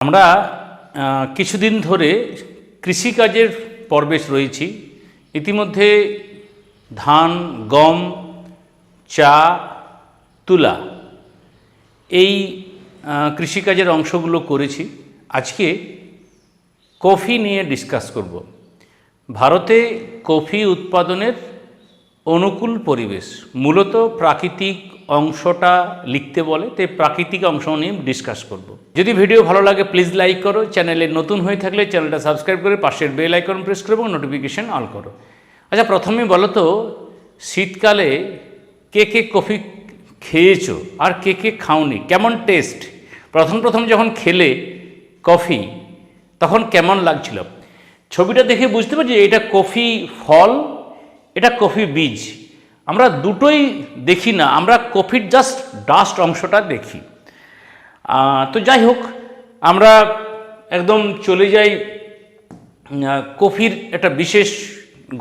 আমরা কিছুদিন ধরে কৃষিকাজের পর্বে রয়েছি। ইতিমধ্যে ধান, গম, চা, তুলা এই কৃষিকাজের অংশগুলো করেছি। আজকে কফি নিয়ে ডিসকাস করব। ভারতে কফি উৎপাদনের অনুকূল পরিবেশ, মূলত প্রাকৃতিক অংশটা লিখতে বলে তাই প্রাকৃতিক অংশ নিয়ে ডিসকাস করব। যদি ভিডিও ভালো লাগে প্লিজ লাইক করো। চ্যানেলে নতুন হয়ে থাকলে চ্যানেলটা সাবস্ক্রাইব করে পাশের বেল আইকন প্রেস করো এবং নোটিফিকেশন অল করো। আচ্ছা প্রথমে বলো তো, শীতকালে কে কে কফি খেয়েছো আর কে কে খাওনি? কেমন টেস্ট প্রথম প্রথম যখন খেলে কফি, তখন কেমন লাগছিল? ছবিটা দেখে বুঝতে পারছি এটা কফি ফল, এটা কফি বীজ। আমরা দুটোই দেখি না, আমরা কফির জাস্ট ডাস্ট অংশটা দেখি। তো যাই হোক, আমরা একদম চলে যাই কফির একটা বিশেষ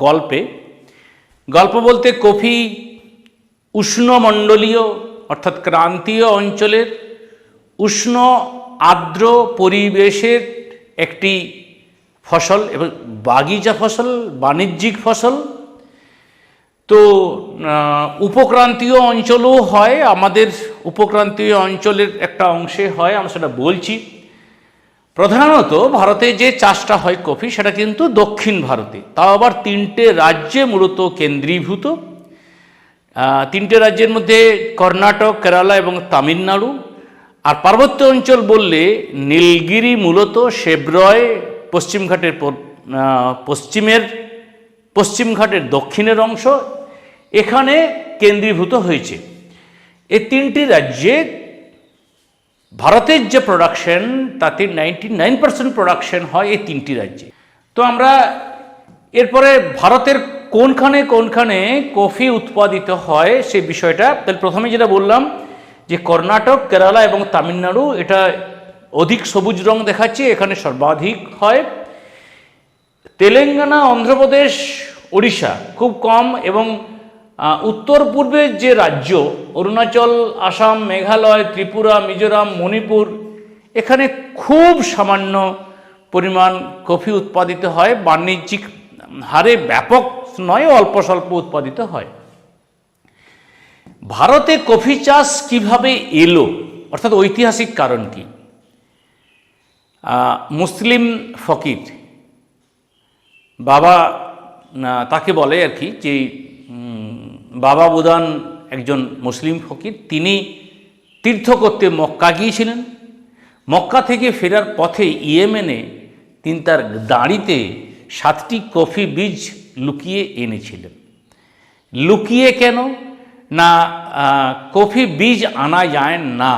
গল্পে। গল্প বলতে কফি উষ্ণমণ্ডলীয় অর্থাৎ ক্রান্তীয় অঞ্চলের উষ্ণ আর্দ্র পরিবেশের একটি ফসল এবং বাগিচা ফসল, বাণিজ্যিক ফসল তো উপক্রান্তীয় অঞ্চলও হয়, আমাদের উপক্রান্তীয় অঞ্চলের একটা অংশে হয়, আমরা সেটা বলছি। প্রধানত ভারতে যে চাষটা হয় কফি, সেটা কিন্তু দক্ষিণ ভারতে। তাও আবার তিনটে রাজ্যে মূলত কেন্দ্রীভূত। তিনটে রাজ্যের মধ্যে কর্ণাটক, কেরালা এবং তামিলনাড়ু। আর পার্বত্য অঞ্চল বললে নীলগিরি মূলত শেব্রয়, পশ্চিমঘাটের পশ্চিমের, পশ্চিমঘাটের দক্ষিণের অংশ এখানে কেন্দ্রীভূত হয়েছে। এই তিনটি রাজ্যে ভারতের যে প্রোডাকশন তাতে নাইনটি নাইন পার্সেন্ট প্রোডাকশন হয় এই তিনটি রাজ্যে। তো আমরা এরপরে ভারতের কোনখানে কোনখানে কফি উৎপাদিত হয় সেই বিষয়টা, তাহলে প্রথমে যেটা বললাম, যে কর্ণাটক, কেরালা এবং তামিলনাড়ু, এটা অধিক সবুজ রং দেখাচ্ছে, এখানে সর্বাধিক হয়। তেলেঙ্গানা, অন্ধ্রপ্রদেশ, ওড়িশা, খুব কম এবং উত্তর পূর্বের যে রাজ্য, অরুণাচল, আসাম, মেঘালয়, ত্রিপুরা, মিজোরাম, মণিপুর, এখানে খুব সামান্য পরিমাণ কফি উৎপাদিত হয়। বাণিজ্যিক হারে ব্যাপক নয়, অল্প স্বল্প উৎপাদিত হয়। ভারতে কফি চাষ কীভাবে এলো? অর্থাৎ ঐতিহাসিক কারণ কি? মুসলিম ফকির বাবা তাকে বলে আর কি যে বাবা বুদান একজন মুসলিম ফকির, তিনি তীর্থ করতে মক্কা গিয়েছিলেন। মক্কা থেকে ফেরার পথে ইয়েমেনে তিনি তার দাঁড়িতে সাতটি কফি বীজ লুকিয়ে এনেছিলেন। লুকিয়ে কেন? না কফি বীজ আনা যায় না,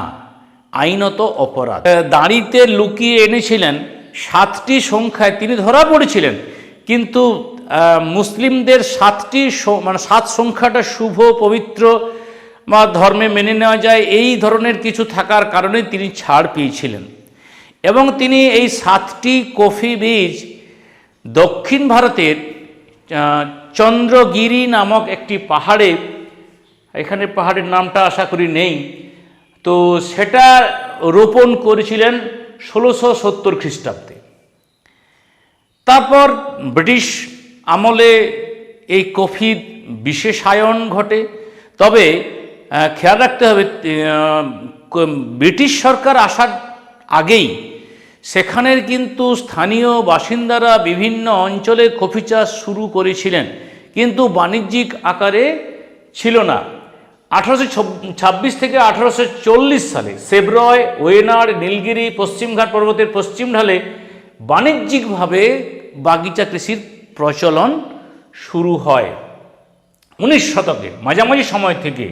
আইনত অপরাধ। দাঁড়িতে লুকিয়ে এনেছিলেন, সাতটি সংখ্যায় তিনি ধরা পড়েছিলেন। কিন্তু মুসলিমদের সাতটি মানে সাত সংখ্যাটা শুভ, পবিত্র, বা ধর্মে মেনে নেওয়া যায়, এই ধরনের কিছু থাকার কারণে তিনি ছাড় পেয়েছিলেন। এবং তিনি এই সাতটি কফি বীজ দক্ষিণ ভারতের চন্দ্রগিরি নামক একটি পাহাড়ে, এখানে পাহাড়ের নামটা আশা করি নেই, তো সেটা রোপণ করেছিলেন ষোলোশো সত্তর খ্রিস্টাব্দে। তারপর ব্রিটিশ আমলে এই কফির বিশেষায়ন ঘটে। তবে খেয়াল রাখতে হবে ব্রিটিশ সরকার আসার আগেই সেখানের কিন্তু স্থানীয় বাসিন্দারা বিভিন্ন অঞ্চলে কফি চাষ শুরু করেছিলেন। কিন্তু বাণিজ্যিক আকারে ছিল না। আঠারোশো ছাব্বিশ থেকে আঠারোশো চল্লিশ সালে সেব্রয়, ওয়েনার, নীলগিরি, পশ্চিমঘাট পর্বতের পশ্চিম ঢালে বাণিজ্যিকভাবে বাগিচা কৃষির প্রচলন শুরু হয়। উনিশ শতকে, মাঝামাঝি সময় থেকে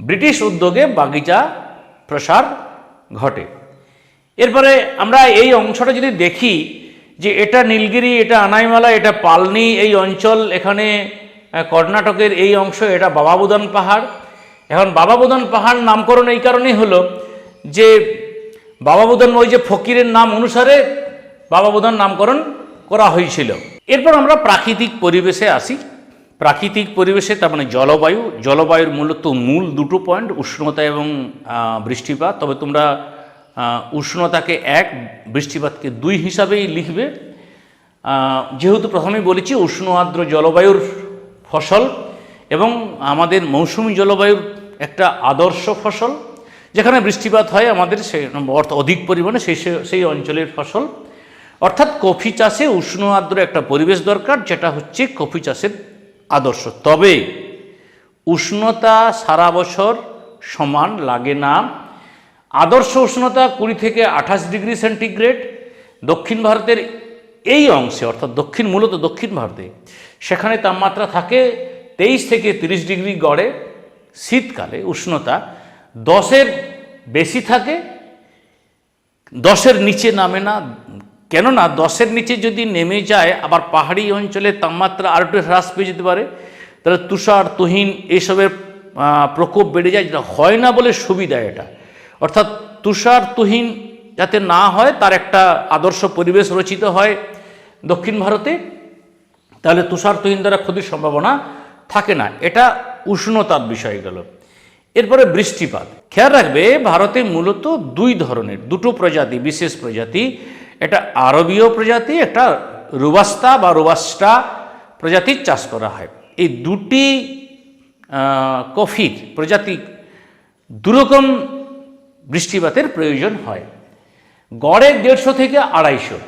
ব্রিটিশ উদ্যোগে বাগিচা প্রসার ঘটে। এরপরে আমরা এই অংশটা যদি দেখি যে এটা নীলগিরি, এটা আনাইমালা, এটা পালনি, এই অঞ্চল, এখানে কর্ণাটকের এই অংশ, এটা বাবাবুদান পাহাড়। এখন বাবাবুদান পাহাড় নামকরণ এই কারণেই হলো যে বাবাবুদান ওই যে ফকিরের নাম অনুসারে বাবাবুদান নামকরণ করা হয়েছিল। এরপর আমরা প্রাকৃতিক পরিবেশে আসি। প্রাকৃতিক পরিবেশে তার মানে জলবায়ু, জলবায়ুর মূলত মূল দুটো পয়েন্ট, উষ্ণতা এবং বৃষ্টিপাত। তবে তোমরা উষ্ণতাকে এক, বৃষ্টিপাতকে দুই হিসাবেই লিখবে। যেহেতু প্রথমেই বলেছি উষ্ণ আর্দ্র জলবায়ুর ফসল এবং আমাদের মৌসুমী জলবায়ুর একটা আদর্শ ফসল, যেখানে বৃষ্টিপাত হয় আমাদের সে অর্থ অধিক পরিমাণে সেই সেই অঞ্চলের ফসল। অর্থাৎ কফি চাষে উষ্ণ আর্দ্র একটা পরিবেশ দরকার, যেটা হচ্ছে কফি চাষের আদর্শ। তবে উষ্ণতা সারা বছর সমান লাগে না। আদর্শ উষ্ণতা কুড়ি থেকে আঠাশ ডিগ্রি সেন্টিগ্রেড দক্ষিণ ভারতের এই অংশে, অর্থাৎ দক্ষিণ, মূলত দক্ষিণ ভারতে, সেখানে তাপমাত্রা থাকে তেইশ থেকে তিরিশ ডিগ্রি গড়ে শীতকালে উষ্ণতা। দশের বেশি থাকে, দশের নিচে নামে না কেননা দশের নিচে যদি নেমে যায়, আবার পাহাড়ি অঞ্চলে তাপমাত্রা আর একটু হ্রাস পেয়ে যেতে পারে, তাহলে তুষার, তুহিন এইসবের প্রকোপ বেড়ে যায়, যেটা হয় না বলে সুবিধা এটা। অর্থাৎ তুষার, তুহিন যাতে না হয়, তার একটা আদর্শ পরিবেশ রচিত হয় দক্ষিণ ভারতে, তাহলে তুষার, তুহিন দ্বারা ক্ষতির সম্ভাবনা থাকে না। এটা উষ্ণতার বিষয় গেল। এরপরে বৃষ্টিপাত। খেয়াল রাখবে, ভারতে মূলত দুই ধরনের, দুটো প্রজাতি, বিশেষ প্রজাতি এটা আরবীয় প্রজাতি, একটা রুবাস্তা বা রুবাস্টা প্রজাতির চাষ করা হয়। এই দুটি কফির প্রজাতি দুরকম বৃষ্টিপাতের প্রয়োজন হয়। গড়ে দেড়শো থেকে আড়াইশো।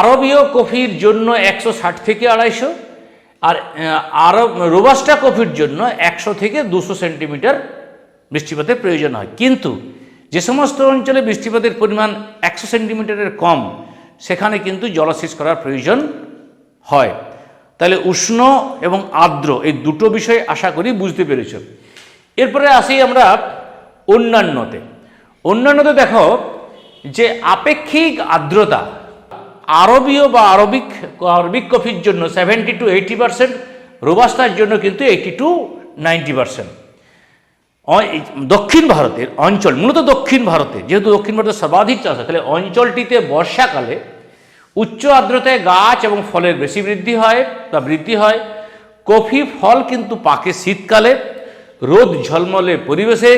আরবীয় কফির জন্য একশো ষাট থেকে আড়াইশো আর আরব, রোবাস্টা কফির জন্য একশো থেকে দুশো সেন্টিমিটার বৃষ্টিপাতের প্রয়োজন হয়। কিন্তু যে সমস্ত অঞ্চলে বৃষ্টিপাতের পরিমাণ একশো সেন্টিমিটারের কম, সেখানে কিন্তু জলসেচ করার প্রয়োজন হয়। তাহলে উষ্ণ এবং আর্দ্র এই দুটো বিষয় আশা করি বুঝতে পেরেছ। এরপরে আসি আমরা অন্যান্যতে। অন্যান্যতে দেখো যে আপেক্ষিক আর্দ্রতা আরবীয় বা আরবিক আরবিক কফির জন্য সেভেন্টি টু এইটি পার্সেন্ট রোবাস্তার জন্য কিন্তু এইটি টু নাইনটি পার্সেন্ট দক্ষিণ ভারতের অঞ্চল, মূলত দক্ষিণ ভারতে, যেহেতু দক্ষিণ ভারতে সর্বাধিক চাষ হয়, তাহলে অঞ্চলটিতে বর্ষাকালে উচ্চ আর্দ্রতায় গাছ এবং ফলের বেশি বৃদ্ধি হয় বা বৃদ্ধি হয়। কফি ফল কিন্তু পাকে শীতকালে, রোদ ঝলমলে পরিবেশে,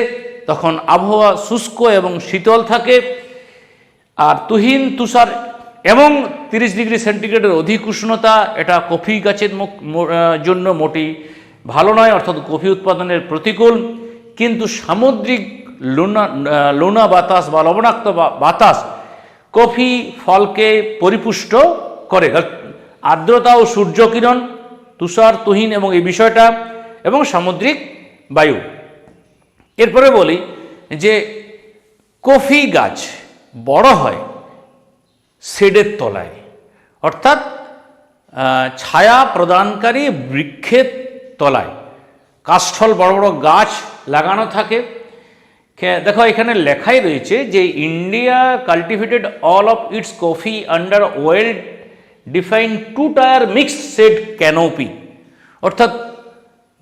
তখন আবহাওয়া শুষ্ক এবং শীতল থাকে। আর তুহিন, তুষার এবং তিরিশ ডিগ্রি সেন্টিগ্রেডের অধিক উষ্ণতা, এটা কফি গাছের জন্য মোটেই ভালো নয়, অর্থাৎ কফি উৎপাদনের প্রতিকূল। কিন্তু সামুদ্রিক লোনা লোনা বাতাস বা লবণাক্ত বাতাস কফি, ফলকে পরিপুষ্ট করে। আর্দ্রতা ও সূর্যকিরণ, তুষার, তুহিন এবং এই বিষয়টা এবং সামুদ্রিক বায়ু। এরপরে বলি যে কফি গাছ বড় হয় শেডের তলায়। অর্থাৎ ছায়া প্রদানকারী বৃক্ষের তলায়। কাষ্ঠল বড় বড় গাছ লাগানো থাকে। দেখো, এখানে লেখাই রয়েছে যে India cultivated all of its coffee under well define two tier mixed shade canopy. অর্থাৎ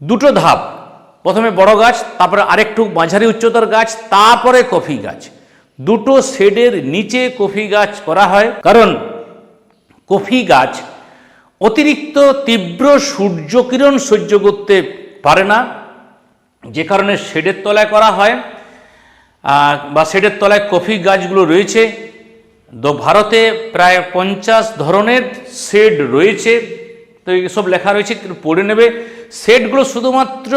দুটো ধাপ। প্রথমে বড় গাছ, তারপরে আরেকটু মাঝারি উচ্চতার গাছ, তারপরে কফি গাছ। দুটো শেডের নিচে কফি গাছ করা হয়। কারণ কফি গাছ অতিরিক্ত তীব্র সূর্যকিরণ সহ্য করতে পারে না। যে কারণে শেডের তলায় করা হয় বা শেডের তলায় কফি গাছগুলো রয়েছে। ভারতে প্রায় পঞ্চাশ ধরনের শেড রয়েছে। তো সব লেখা রয়েছে পড়ে নেবে। শেডগুলো শুধুমাত্র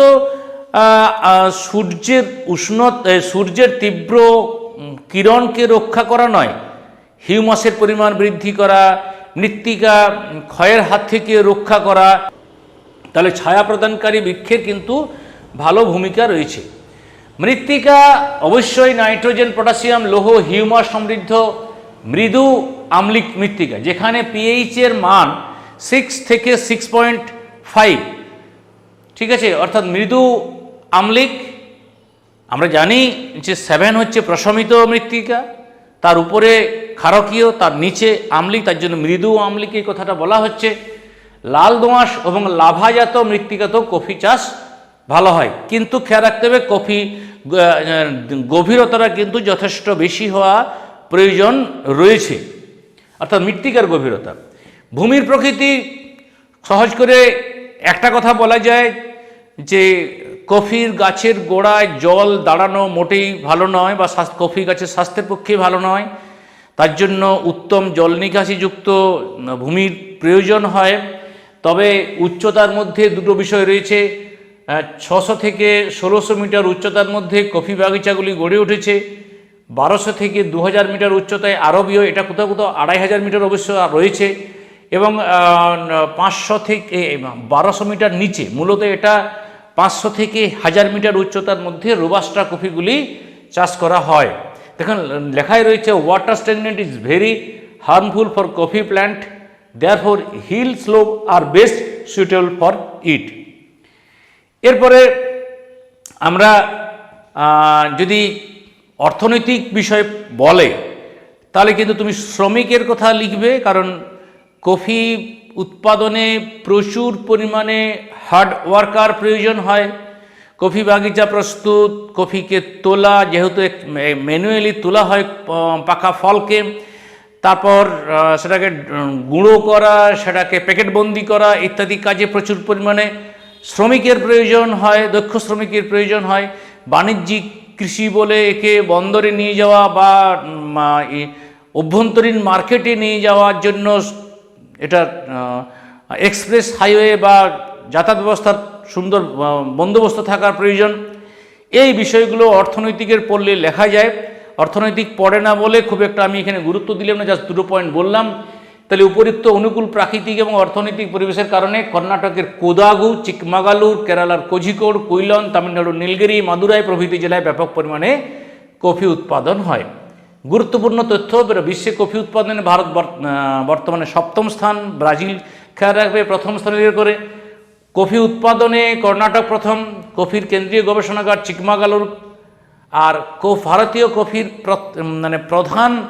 সূর্যের উষ্ণ সূর্যের তীব্র কিরণকে রক্ষা করা নয়। হিউমাসের পরিমাণ বৃদ্ধি করা, মৃত্তিকা, ক্ষয়ের হাত থেকে রক্ষা করা তাহলে ছায়া প্রদানকারী বৃক্ষের কিন্তু ভালো ভূমিকা রয়েছে। মৃত্তিকা, অবশ্যই নাইট্রোজেন, পটাশিয়াম, লৌহ হিউমাস সমৃদ্ধ মৃদু আম্লিক মৃত্তিকা, যেখানে পিএইচ এর মান সিক্স থেকে সিক্স পয়েন্ট ফাইভ ঠিক আছে? অর্থাৎ মৃদু আম্লিক, আমরা জানি যে সেভেন হচ্ছে প্রশমিত মৃত্তিকা, তার উপরে ক্ষারকীয়, তার নিচে আম্লিক, তার জন্য মৃদু আম্লিক এই কথাটা বলা হচ্ছে। লাল দোঁয়াশ এবং লাভাজাত মৃত্তিকাতেও কফি চাষ ভালো হয়। কিন্তু খেয়াল রাখতে হবে, কফি গভীরতাটা কিন্তু যথেষ্ট বেশি হওয়া প্রয়োজন রয়েছে। অর্থাৎ মৃত্তিকার গভীরতা। ভূমির প্রকৃতি, সহজ করে একটা কথা বলা যায় যে, কফির গাছের গোড়ায় জল দাঁড়ানো মোটেই ভালো নয় বা কফি গাছের স্বাস্থ্যের পক্ষে ভালো নয়। তার জন্য উত্তম জল নিকাশিযুক্ত ভূমির প্রয়োজন হয়। তবে উচ্চতার মধ্যে দুটো বিষয় রয়েছে। ছশো থেকে ষোলোশো মিটার উচ্চতার মধ্যে কফি বাগিচাগুলি গড়ে উঠেছে। বারোশো থেকে দু হাজার মিটার উচ্চতায় আরবীয়, এটা কোথাও কোথাও আড়াই হাজার মিটার অবশ্য রয়েছে। এবং পাঁচশো থেকে বারোশো মিটার নিচে, মূলত এটা পাঁচশো থেকে হাজার মিটার উচ্চতার মধ্যে রোবাস্ট্রা কফিগুলি চাষ করা হয়। দেখুন, লেখায় রয়েছে water stagnant is very harmful for coffee plant there for hill slope R best suitable for it এরপরে আমরা যদি অর্থনৈতিক বিষয়ে বলে, তাহলে কিন্তু তুমি শ্রমিকের কথা লিখবে, কারণ কফি উৎপাদনে প্রচুর পরিমাণে হার্ড ওয়ার্কার প্রয়োজন হয়। কফি বাগিচা প্রস্তুত, কফিকে তোলা, যেহেতু ম্যানুয়ালি তোলা হয় পাকা ফলকে তারপর সেটাকে গুঁড়ো করা, সেটাকে প্যাকেটবন্দি করা ইত্যাদি কাজে প্রচুর পরিমাণে শ্রমিকের প্রয়োজন হয়, দক্ষ শ্রমিকের প্রয়োজন হয়। বাণিজ্যিক কৃষি বলে একে বন্দরে নিয়ে যাওয়া বা অভ্যন্তরীণ মার্কেটে নিয়ে যাওয়ার জন্য এটা এক্সপ্রেস হাইওয়ে বা যাতায়াত ব্যবস্থার সুন্দর বন্দোবস্ত থাকার প্রয়োজন। এই বিষয়গুলো অর্থনৈতিকের পড়লে লেখা যায়। অর্থনৈতিক পড়ে না বলে খুব একটা আমি এখানে গুরুত্ব দিলাম না জাস্ট দুটো পয়েন্ট বললাম। তাহলে উপরিক্ত অনুকূল প্রাকৃতিক এবং অর্থনৈতিক পরিবেশের কারণে কর্ণাটকের কোদাগু, চিকমাগালুর, কেরালার কোঝিকোড কৈলন তামিলনাড়ুর নীলগিরি, মাদুরাই প্রভৃতি জেলায় ব্যাপক পরিমাণে কফি উৎপাদন হয়। গুরুত্বপূর্ণ তথ্য বিশ্বে কফি উৎপাদনে ভারত বর- বর্তমানে সপ্তম স্থান, ব্রাজিল খেয়াল রাখবে, প্রথম স্থানে করে। কফি উৎপাদনে কর্ণাটক প্রথম, কফির কেন্দ্রীয় গবেষণাগার চিকমাগালুর আর কো ভারতীয় কফির মানে প্রধান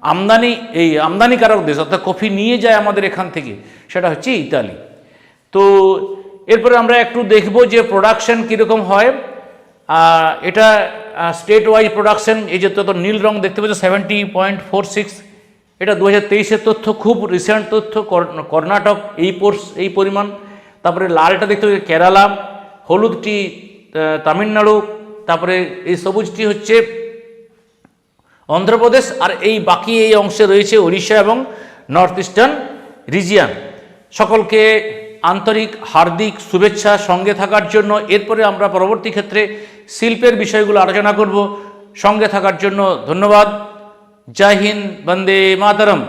আমদানি, এই আমদানিকারক দেশ, অর্থাৎ কফি নিয়ে যায় আমাদের এখান থেকে, সেটা হচ্ছে ইতালি। তো এরপরে আমরা একটু দেখব যে প্রোডাকশন কীরকম হয়। এটা স্টেট ওয়াইজ প্রোডাকশন এই যে তত নীল রং দেখতে পাচ্ছ সেভেন্টি পয়েন্ট ফোর সিক্স এটা দু হাজার তেইশের তথ্য, খুব রিসেন্ট তথ্য, কর- কর্ণাটক, এই পোর্স, এই পরিমাণ। তারপরে লালটা দেখতে পাচ্ছি, কেরালা, হলুদটি তামিলনাড়ু তারপরে এই সবুজটি হচ্ছে অন্ধ্রপ্রদেশ আর এই বাকি এই অংশে রয়েছে উড়িষ্যা এবং নর্থ ইস্টার্ন রিজিয়ান। সকলকে আন্তরিক হার্দিক শুভেচ্ছা সঙ্গে থাকার জন্য এরপরে আমরা পরবর্তী ক্ষেত্রে শিল্পের বিষয়গুলো আলোচনা করব। সঙ্গে থাকার জন্য ধন্যবাদ। জয় হিন্দ, বন্দে মাতরম।